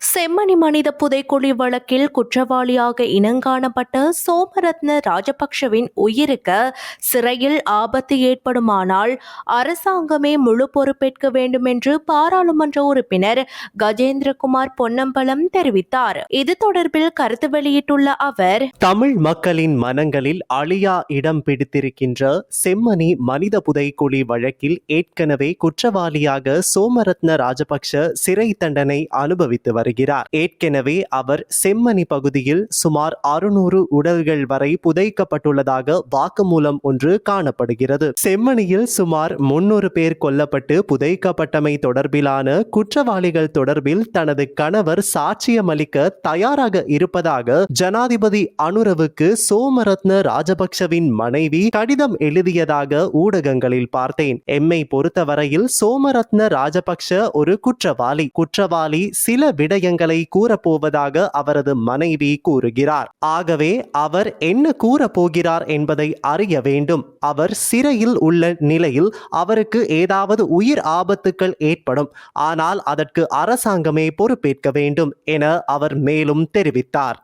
செம்மணி மனித புதைக்குழி வழக்கில் குற்றவாளியாக இனங்காணப்பட்ட சோமரத்ன ராஜபக்ஷவின் உயிருக்கு சிறையில் ஆபத்து ஏற்படுமானால் அரசாங்கமே முழு பொறுப்பேற்க வேண்டும் என்று பாராளுமன்ற உறுப்பினர் கஜேந்திரகுமார் பொன்னம்பலம் தெரிவித்தார். இது தொடர்பில் கருத்து வெளியிட்டுள்ள அவர் தமிழ் மக்களின் மனங்களில் அழியா இடம் பிடித்திருக்கின்ற செம்மணி மனித புதைக்குழி வழக்கில் ஏற்கனவே குற்றவாளியாக சோமரத்ன ராஜபக்ஷ சிறை தண்டனை அனுபவித்து வருகிறார். ஏற்கனவே அவர் செம்மணி பகுதியில் சுமார் அறுநூறு உடல்கள் வரை புதைக்கப்பட்டுள்ளதாக வாக்குமூலம் ஒன்று காணப்படுகிறது. செம்மணியில் சுமார் முன்னூறு பேர் கொல்லப்பட்டு புதைக்கப்பட்டமை தொடர்பிலான குற்றவாளிகள் தொடர்பில் தனது கணவர் சாட்சியமளிக்க தயாராக இருப்பதாக ஜனாதிபதி அனுரவுக்கு சோமரத்ன ராஜபக்ஷவின் மனைவி கடிதம் எழுதியதாக ஊடகங்களில் பார்த்தேன். எம்மை பொறுத்தவரையில் சோமரத்ன ராஜபக்ஷ ஒரு குற்றவாளி. குற்றவாளி சில விட விஷயங்களை கூறப்போவதாக அவரது மனைவி கூறுகிறார். ஆகவே அவர் என்ன கூறப்போகிறார் என்பதை அறிய வேண்டும். அவர் சிறையில் உள்ள நிலையில் அவருக்கு ஏதாவது உயிர் ஆபத்துக்கள் ஏற்படும். ஆனால் அதற்கு அரசாங்கமே பொறுப்பேற்க வேண்டும் என அவர் மேலும் தெரிவித்தார்.